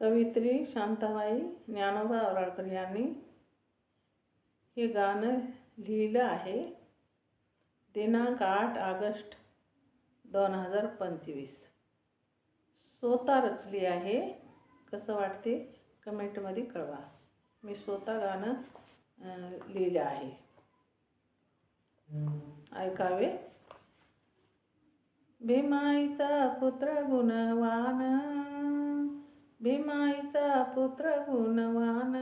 कवयित्री शांताबाई ज्ञानोबा आवराळकर यांनी हे गाणं लिहिलं आहे. दिनांक आठ ऑगस्ट दोन हजार पंचवीस. स्वतः रचली आहे. कसं वाटते? कमेंटमध्ये कळवा. मी स्वतः गाणं लिहिलं आहे. ऐकावे? भीमाईचा पुत्र गुणवान भीमाईचा पुत्र गुणवान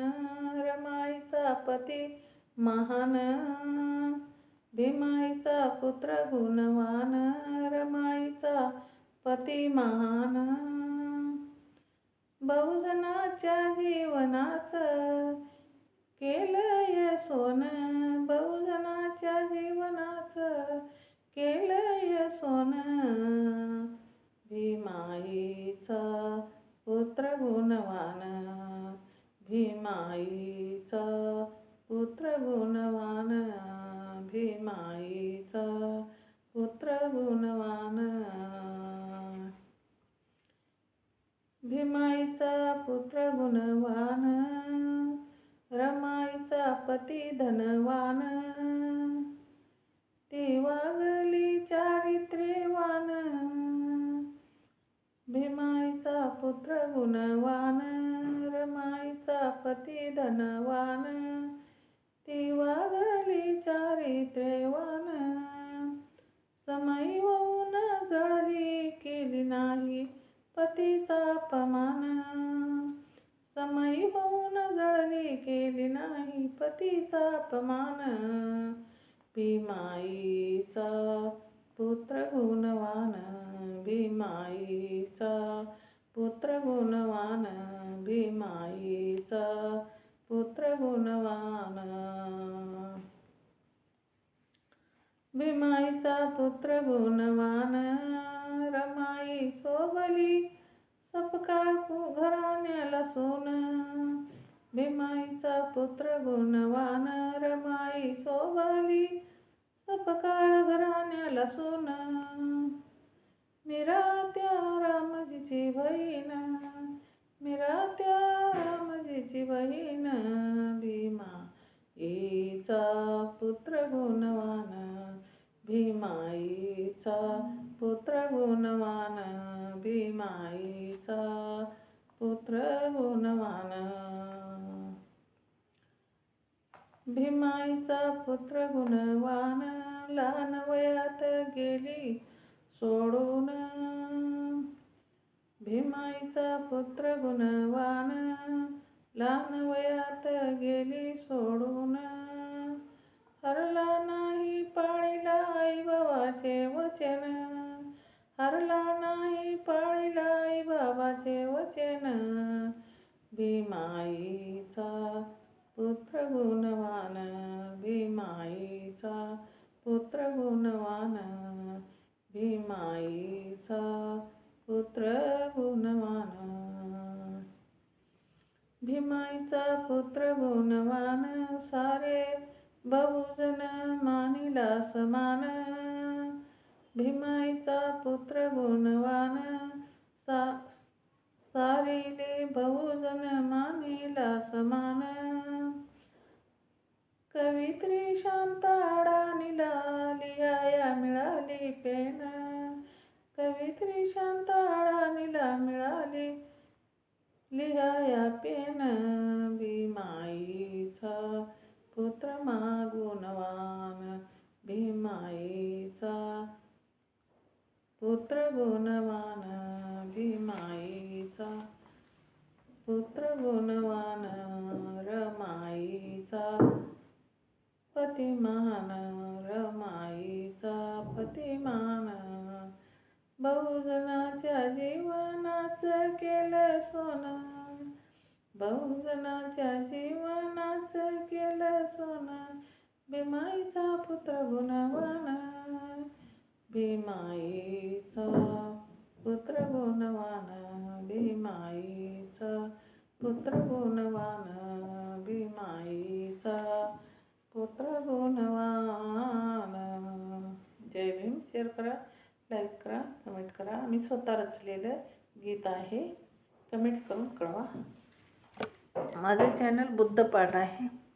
रमाईचा पती महान. भीमाईचा पुत्र गुणवान रमाईचा पती महान. बहुजनाच्या जीवनाचं माईचा पुत्र गुणवान भीमाईचा पुत्र गुणवान भीमाईचा पुत्र गुणवान रमाईचा पती धनवान ती वागली चारित्र्यवान भीमाईचा पुत्र गुणवान पती धनवान ती वागली चारित्र्यवान. समय होऊन जळली केली नाही पतीचा अपमान. समय होऊन जळली केली नाही पतीचा अपमान. भीमाईचा पुत्र गुणवान भीमाईचा पुत्र गुण पुत्र गुणवान रमाई सोबली सपका घराण्याला सोन. भीमाईचा पुत्र गुणवान रमाई सोबली सपकाळ घराण्याला सोन. मीरा त्या रामजीची भीमाईचा पुत्र गुणवान भीमाईचा पुत्र गुणवान भीमाईचा पुत्र गुणवान लहान वयात गेली सोडून. भीमाईचा पुत्र गुणवान माईचा पुत्र गुणवान भीमाईचा पुत्र गुणवान भीमाईचा पुत्र गुणवान. भीमाईचा पुत्र गुणवान सारे बहुजन मानिला समान. भीमाईचा पुत्र गुणवान कवित्री शांताडा मिळाली. लिहाया पेन भीमाईचा. पुत्र महागुणवान भीमाईचा. पुत्र गुणवान भीमाईचा. पुत्र गुणवान रमाईचा. पतिमान रमाईचा. पतिमान सोनं बहुजनाच्या जीवनाचं केलं सोनं भीमाईचा पुत्र गुणवान भीमाईचा पुत्र गुणवान भीमाईचा पुत्र गुणवान भीमाईचा पुत्र गुणवान जय भीम शेअर करा लाईक करा कमेंट करा. मी स्वतः रचलेलं गीत आहे. कमेंट करून कळवा. माझं चॅनल बुद्धपाठ आहे.